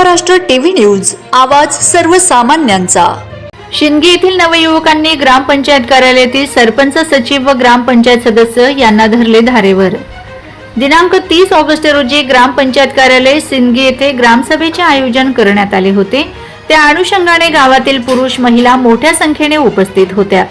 Maharashtra TV news आवाज सर्वसामान्यांचा. शिंदगी येथील नवयुवकांनी ग्रामपंचायत कार्यालयातील सरपंच सचिव व ग्रामपंचायत सदस्य यांना धरले धारेवर. दिनांक तीस ऑगस्ट रोजी ग्रामपंचायत कार्यालय सिंदगी येथे ग्रामसभेचे आयोजन करण्यात आले होते. त्या अनुषंगाने गावातील पुरुष महिला मोठ्या संख्येने उपस्थित होत्या.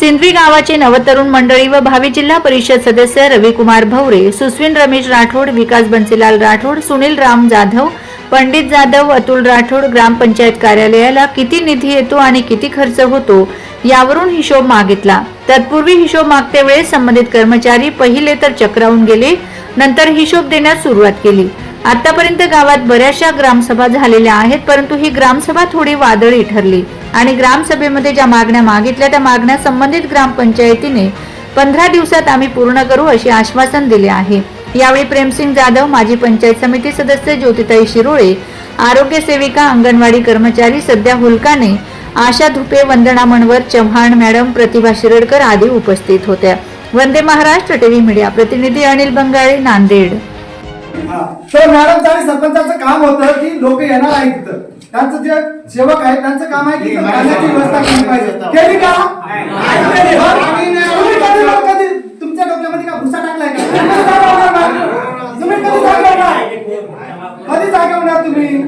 सिंधवी गावाचे नवतरुण मंडळी व भावी जिल्हा परिषद सदस्य रविकुमार भवरे सुस्विन रमेश राठोड विकास बन्सीलाल राठोड सुनील राम जाधव पंडित जाधव अतुल राठोड ग्रामपंचायत कार्यालयाला किती निधी येतो आणि किती खर्च होतो यावरून हिशोब मागितला. तत्पूर्वी हिशोब मागते वेळेस संबंधित कर्मचारी पहिले तर चक्रावून गेले नंतर हिशोब देण्यास सुरुवात केली. आतापर्यंत गावात बऱ्याचशा ग्रामसभा झालेल्या आहेत परंतु ही ग्रामसभा थोडी वादळी ठरली आणि ग्रामसभेमध्ये ज्या मागण्या मागितल्या त्या मागण्या संबंधित ग्रामपंचायतीने पंधरा दिवसात आम्ही पूर्ण करू असे आश्वासन दिले आहे. यावेळी प्रेमसिंग जाधव माजी पंचायत समिती सदस्य ज्योतिताई शिरोळे आरोग्य सेविका अंगणवाडी कर्मचारी सध्या हुलकाने आशा धुपे वंदना मनवर चव्हाण मॅडम प्रतिभा शिरडकर आदी उपस्थित होत्या. वंदे महाराष्ट्र टीव्ही मीडिया प्रतिनिधी अनिल बंगाळे नांदेड. तर मॅडमचं आणि सरपंचाचं काम होतं की लोक येणार आहेत तिथं. त्यांचं जे सेवक आहेत त्यांचं काम आहे की व्यवस्था केली पाहिजे. केली का?